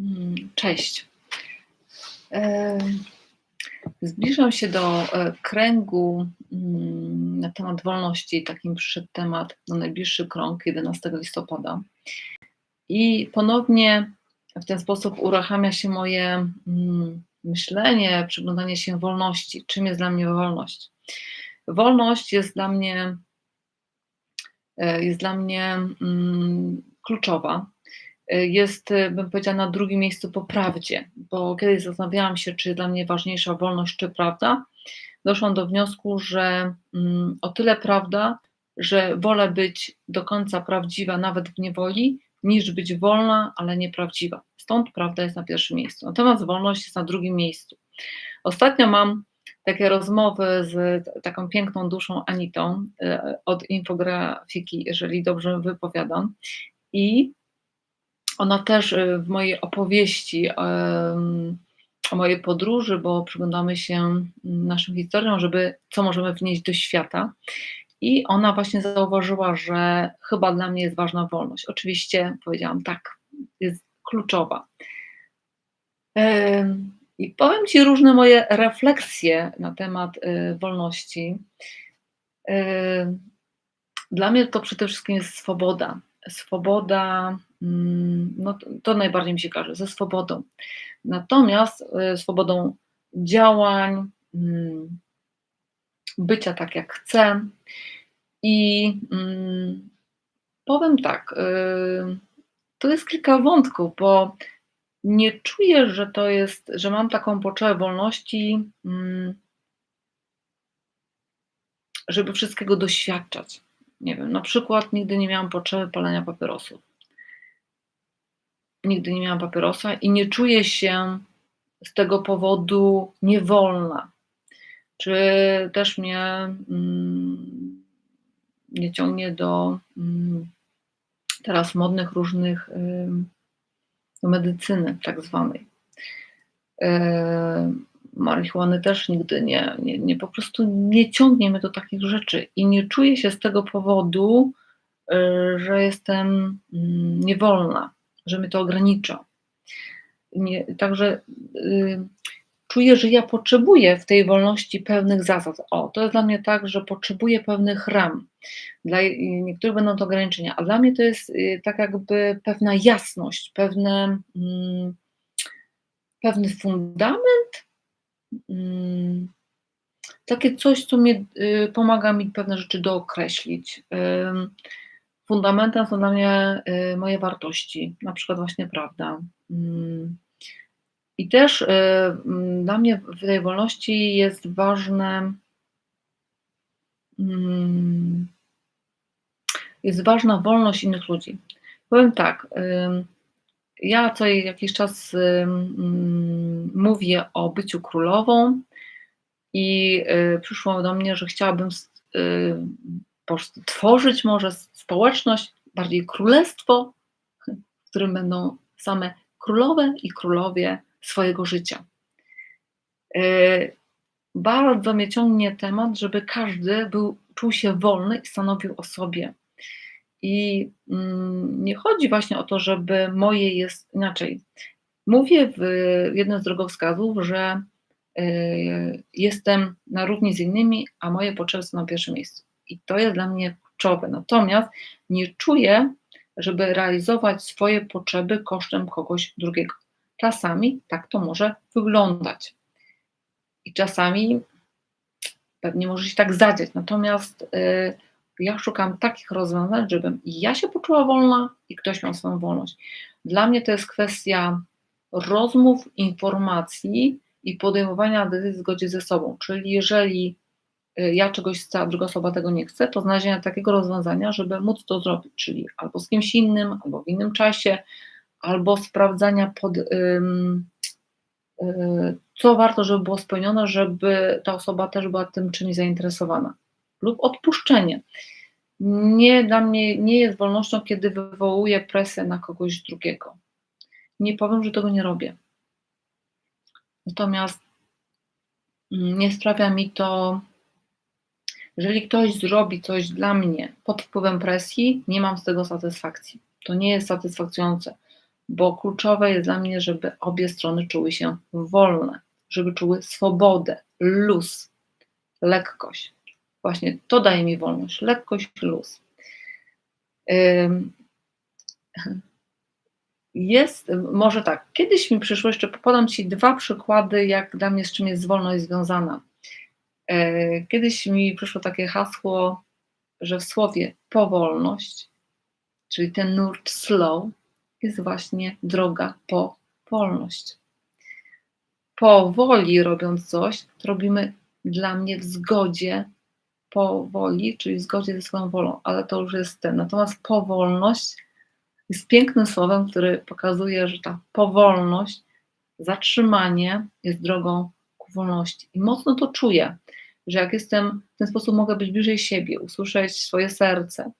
Mm, Cześć. E, Zbliżam się do e, kręgu mm, na temat wolności. Takim przyszedł temat na najbliższy krąg 11 listopada. I ponownie w ten sposób uruchamia się moje mm, myślenie, przyglądanie się wolności. Czym jest dla mnie wolność? Wolność jest dla mnie, e, jest dla mnie kluczowa jest, e, bym powiedziała, na drugim miejscu po prawdzie, bo kiedyś zastanawiałam się, czy dla mnie ważniejsza wolność, czy prawda. Doszłam do wniosku, że mm, o tyle prawda, że wolę być do końca prawdziwa, nawet w niewoli, niż być wolna, ale nieprawdziwa. Stąd prawda jest na pierwszym miejscu. Natomiast wolność jest na drugim miejscu. Ostatnio mam takie rozmowy z taką piękną duszą Anitą e, od infografiki, jeżeli dobrze wypowiadam. I ona też y, w mojej opowieści o mojej podróży, bo przyglądamy się naszym historiom, żeby co możemy wnieść do świata. I ona właśnie zauważyła, że chyba dla mnie jest ważna wolność. Oczywiście powiedziałam tak, jest kluczowa. I powiem Ci różne moje refleksje na temat y, wolności. Dla mnie to przede wszystkim jest swoboda. Swoboda no to, to najbardziej mi się każe, ze swobodą. Natomiast y, swobodą działań, mm, bycia tak jak chcę i mm, powiem tak, y, to jest kilka wątków, bo nie czuję, że to jest, że mam taką potrzebę wolności, żeby wszystkiego doświadczać. Nie wiem, na przykład nigdy nie miałam potrzeby palenia papierosów nigdy nie miałam papierosa i nie czuję się z tego powodu niewolna. Czy też mnie mm, nie ciągnie do mm, teraz modnych różnych y, medycyny tak zwanej. Y, marihuany też nigdy nie, nie, nie, po prostu nie ciągnie mnie do takich rzeczy i nie czuję się z tego powodu, y, że jestem mm, niewolna że mnie to ogranicza. Nie, także y, czuję, że ja potrzebuję w tej wolności pewnych zasad. O, to jest dla mnie tak, że potrzebuję pewnych ram. Dla niektórych będą to ograniczenia, a dla mnie to jest y, tak jakby pewna jasność, pewne, mm, pewny fundament, mm, takie coś, co mnie y, pomaga mi pewne rzeczy dookreślić. Fundamentem są dla mnie y, moje wartości, na przykład właśnie prawda. Mm. I też y, mm, dla mnie w tej wolności jest ważne, mm, jest ważna wolność innych ludzi. Powiem tak, ja co jakiś czas mówię o byciu królową i y, przyszło do mnie, że chciałabym tworzyć może społeczność, bardziej królestwo, w którym będą same królowe i królowie swojego życia. E, bardzo mnie ciągnie temat, żeby każdy był, czuł się wolny i stanowił o sobie. I mm, nie chodzi właśnie o to, żeby moje jest inaczej. Mówię w jednym z drogowskazów, że e, jestem na równi z innymi, a moje potrzeby są na pierwszym miejscu. I to jest dla mnie kluczowe. Natomiast nie czuję, żeby realizować swoje potrzeby kosztem kogoś drugiego. Czasami tak to może wyglądać. I czasami pewnie może się tak zadziać. Natomiast yy, ja szukam takich rozwiązań, żebym ja się poczuła wolna, i ktoś miał swoją wolność. Dla mnie to jest kwestia rozmów, informacji i podejmowania decyzji w zgodzie ze sobą. Czyli jeżeli ja czegoś chcę, a druga osoba tego nie chce, to znalezienia takiego rozwiązania, żeby móc to zrobić, czyli albo z kimś innym, albo w innym czasie, albo sprawdzania pod, y, co warto, żeby było spełnione, żeby ta osoba też była tym czymś zainteresowana. Lub odpuszczenie. Nie dla mnie nie jest wolnością, kiedy wywołuję presję na kogoś drugiego. Nie powiem, że tego nie robię. Natomiast mm, nie sprawia mi to jeżeli ktoś zrobi coś dla mnie pod wpływem presji, nie mam z tego satysfakcji. To nie jest satysfakcjonujące. bo kluczowe jest dla mnie, żeby obie strony czuły się wolne, żeby czuły swobodę, luz, lekkość. Właśnie to daje mi wolność, lekkość, luz. Jest, może tak, kiedyś mi przyszło, jeszcze podam Ci dwa przykłady, jak dla mnie z czym jest wolność związana. E, Kiedyś mi przyszło takie hasło, że w słowie powolność, czyli ten nurt slow, jest właśnie droga po wolność. Powoli robiąc coś, robimy dla mnie w zgodzie, powoli, czyli w zgodzie ze swoją wolą, ale to już jest ten. Natomiast powolność jest pięknym słowem, który pokazuje, że ta powolność, zatrzymanie jest drogą wolności. I mocno to czuję, że jak jestem w ten sposób, mogę być bliżej siebie, usłyszeć swoje serce.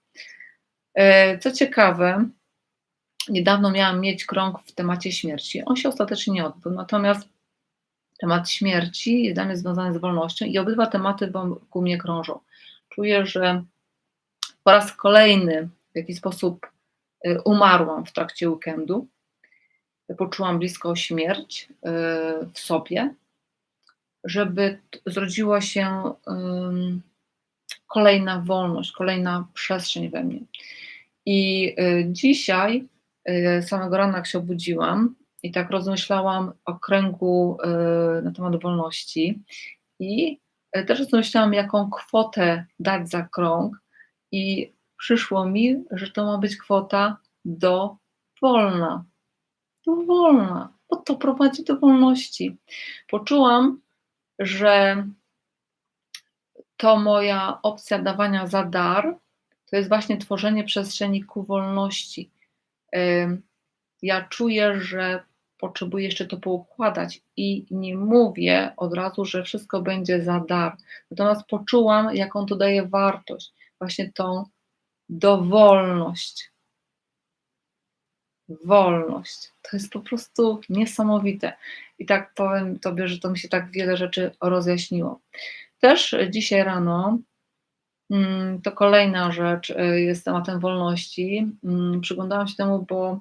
E, Co ciekawe, niedawno miałam mieć krąg w temacie śmierci. On się ostatecznie nie odbył, natomiast temat śmierci jest dla mnie związany z wolnością i obydwa tematy wokół mnie krążą. Czuję, że po raz kolejny w jakiś sposób y, umarłam w trakcie weekendu. Poczułam blisko śmierć w sobie, żeby zrodziła się kolejna wolność, kolejna przestrzeń we mnie. I y, dzisiaj, y, samego rana, jak się obudziłam, i tak rozmyślałam o kręgu y, na temat wolności i też rozmyślałam, jaką kwotę dać za krąg i przyszło mi, że to ma być kwota dowolna. Dowolna, bo to prowadzi do wolności. Poczułam, że to moja opcja dawania za dar to jest właśnie tworzenie przestrzeni ku wolności. Ja czuję, że potrzebuję jeszcze to poukładać i nie mówię od razu, że wszystko będzie za dar. Natomiast poczułam, jaką to daje wartość, właśnie tą dowolność. Wolność. To jest po prostu niesamowite. I tak powiem Tobie, że to mi się tak wiele rzeczy rozjaśniło. Też dzisiaj rano, mm, to kolejna rzecz y, jest tematem wolności. Mm, Przyglądałam się temu, bo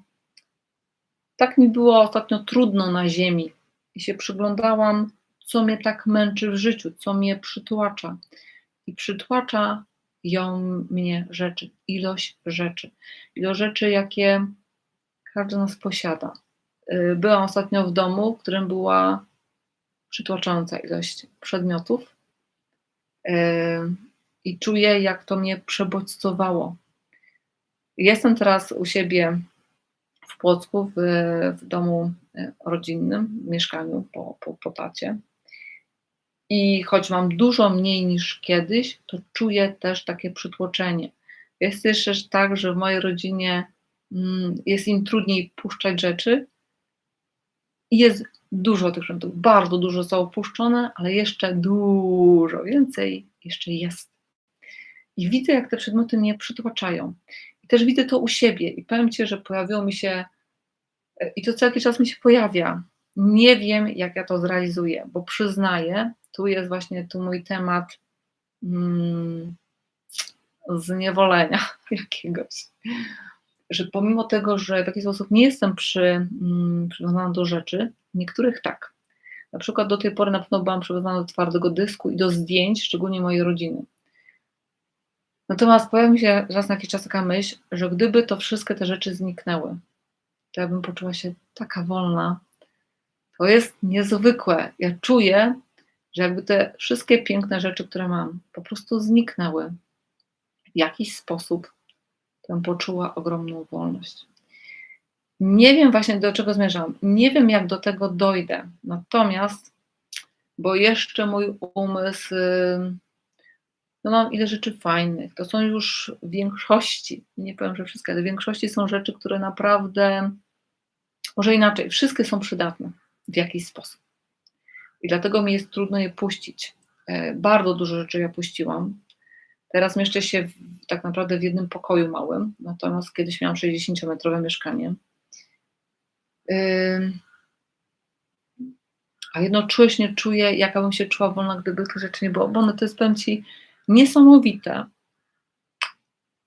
tak mi było ostatnio trudno na ziemi i się przyglądałam, co mnie tak męczy w życiu, co mnie przytłacza. I przytłacza ją mnie rzeczy, ilość rzeczy. Ilość rzeczy, jakie każdy nas posiada. Y, Byłam ostatnio w domu, w którym była przytłaczająca ilość przedmiotów y, i czuję, jak to mnie przebodźcowało. Jestem teraz u siebie w Płocku, w, w domu y, rodzinnym, w mieszkaniu po, po, po tacie. I choć mam dużo mniej niż kiedyś, to czuję też takie przytłoczenie. Jest jeszcze tak, że w mojej rodzinie jest im trudniej puszczać rzeczy jest dużo tych przedmiotów, bardzo dużo zostało puszczone, ale jeszcze dużo więcej jeszcze jest. I widzę, jak te przedmioty mnie przytłaczają. I też widzę to u siebie. I powiem Ci, że pojawiło mi się, e, i to co jakiś czas mi się pojawia. Nie wiem, jak ja to zrealizuję, bo przyznaję, tu jest właśnie tu mój temat mm, zniewolenia jakiegoś. Że pomimo tego, że w jakiś sposób nie jestem przy, mm, przywiązana do rzeczy, niektórych tak. Na przykład do tej pory na pewno byłam przywiązana do twardego dysku i do zdjęć, szczególnie mojej rodziny. Natomiast pojawia mi się raz na jakiś czas taka myśl, że gdyby to wszystkie te rzeczy zniknęły, to ja bym poczuła się taka wolna. To jest niezwykłe. Ja czuję, że jakby te wszystkie piękne rzeczy, które mam, po prostu zniknęły w jakiś sposób, bym poczuła ogromną wolność. Nie wiem właśnie do czego zmierzam. Nie wiem, jak do tego dojdę. Natomiast, bo jeszcze mój umysł, y, no mam ile rzeczy fajnych. To są już w większości, nie powiem, że wszystkie, ale w większości są rzeczy, które naprawdę, może inaczej, wszystkie są przydatne w jakiś sposób. I dlatego mi jest trudno je puścić. E, Bardzo dużo rzeczy ja puściłam. Teraz mieszczę się w, tak naprawdę w jednym pokoju małym, natomiast kiedyś miałam 60-metrowe mieszkanie. A jednocześnie czuję, jaka bym się czuła wolna, gdyby tych rzeczy nie było, bo one to jest, powiem Ci, niesamowite.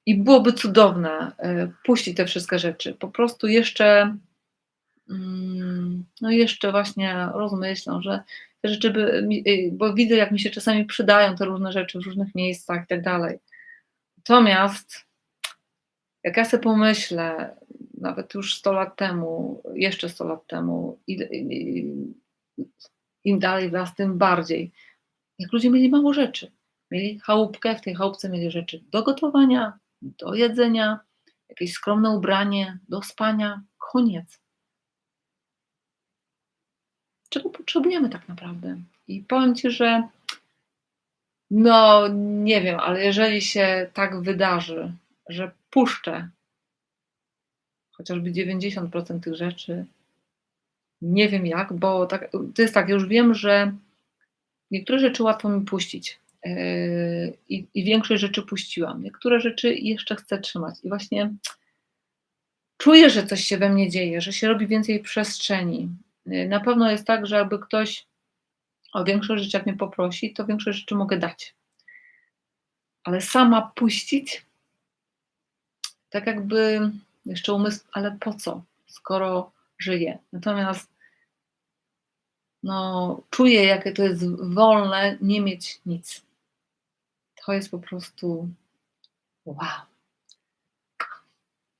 I byłoby cudowne y, puścić te wszystkie rzeczy. Po prostu jeszcze mm, no jeszcze właśnie rozmyślą, że te rzeczy, by, y, bo widzę, jak mi się czasami przydają te różne rzeczy w różnych miejscach i tak dalej. Natomiast jak ja sobie pomyślę, nawet już 100 lat temu, jeszcze 100 lat temu, im dalej w tym bardziej, jak ludzie mieli mało rzeczy. Mieli chałupkę, w tej chałupce mieli rzeczy do gotowania, do jedzenia, jakieś skromne ubranie, do spania, koniec. Czego potrzebujemy tak naprawdę? I powiem Ci, że no nie wiem, ale jeżeli się tak wydarzy, że puszczę chociażby 90% tych rzeczy, nie wiem jak, bo tak, to jest tak, już wiem, że niektóre rzeczy łatwo mi puścić yy, i, i większość rzeczy puściłam. Niektóre rzeczy jeszcze chcę trzymać i właśnie czuję, że coś się we mnie dzieje, że się robi więcej przestrzeni. Na pewno jest tak, że jakby ktoś o większość rzeczy jak mnie poprosi, to większość rzeczy mogę dać. Ale sama puścić, tak jakby jeszcze umysł, ale po co, skoro żyję. Natomiast no, czuję, jakie to jest wolne nie mieć nic. To jest po prostu wow.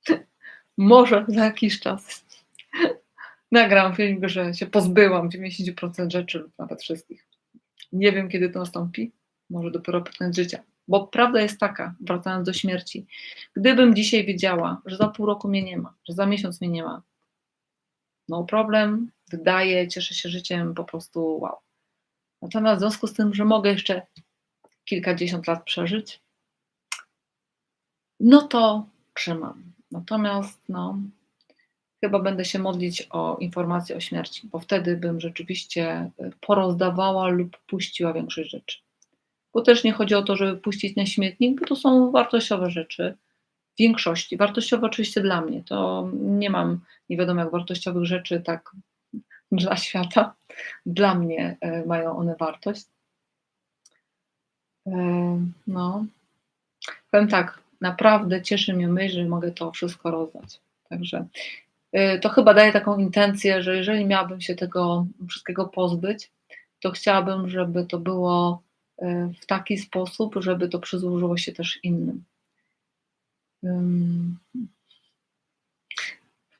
Może za jakiś czas nagram film, że się pozbyłam 90% rzeczy lub nawet wszystkich. Nie wiem, kiedy to nastąpi. Może dopiero pod życia. Bo prawda jest taka, wracając do śmierci, gdybym dzisiaj wiedziała, że za pół roku mnie nie ma, że za miesiąc mnie nie ma, no problem, wydaje, cieszę się życiem, po prostu wow. Natomiast w związku z tym, że mogę jeszcze kilkadziesiąt lat przeżyć, no to trzymam. Natomiast no, chyba będę się modlić o informacje o śmierci, bo wtedy bym rzeczywiście y, porozdawała lub puściła większość rzeczy. Bo też nie chodzi o to, żeby puścić na śmietnik, bo to są wartościowe rzeczy. W większości. Wartościowe oczywiście dla mnie. To nie mam nie wiadomo jak wartościowych rzeczy tak dla świata. Dla mnie e, mają one wartość. E, No. Powiem tak, naprawdę cieszy mnie myśl, że mogę to wszystko rozdać. Także to chyba daje taką intencję, że jeżeli miałabym się tego wszystkiego pozbyć, to chciałabym, żeby to było y, w taki sposób, żeby to przysłużyło się też innym. Ym,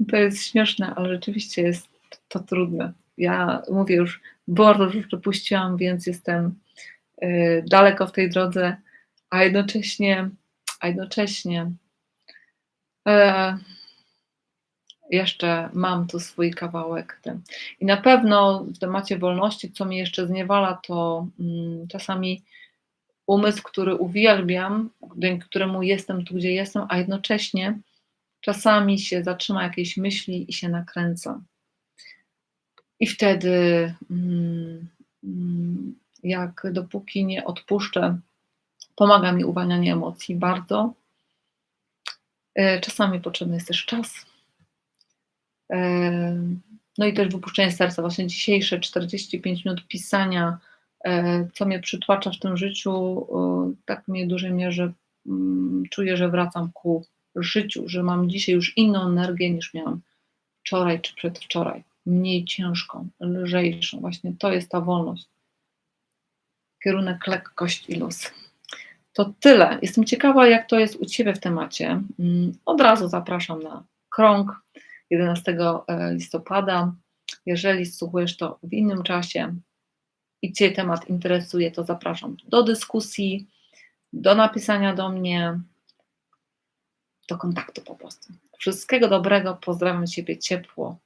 To jest śmieszne, ale rzeczywiście jest to trudne. Ja mówię już, bardzo rzeczy puściłam, więc jestem y, daleko w tej drodze, a jednocześnie, a jednocześnie jeszcze mam tu swój kawałek. Ten. I na pewno w temacie wolności, co mnie jeszcze zniewala, to mm, czasami umysł, który uwielbiam, któremu jestem tu, gdzie jestem, a jednocześnie czasami się zatrzyma jakieś myśli i się nakręca. I wtedy, mm, mm, jak dopóki nie odpuszczę, pomaga mi uwalnianie emocji bardzo. E, Czasami potrzebny jest też czas. No i też wypuszczenie serca. Właśnie dzisiejsze 45 minut pisania, e, co mnie przytłacza w tym życiu, e, tak mnie w dużej mierze mm, czuję, że wracam ku życiu, że mam dzisiaj już inną energię niż miałam wczoraj czy przedwczoraj. Mniej ciężką, lżejszą. Właśnie to jest ta wolność. Kierunek lekkość i luz. To tyle. Jestem ciekawa, jak to jest u Ciebie w temacie. Mm, Od razu zapraszam na krąg 11 listopada. Jeżeli słuchujesz to w innym czasie i Cię temat interesuje, to zapraszam do dyskusji, do napisania do mnie, do kontaktu po prostu. Wszystkiego dobrego, pozdrawiam Ciebie ciepło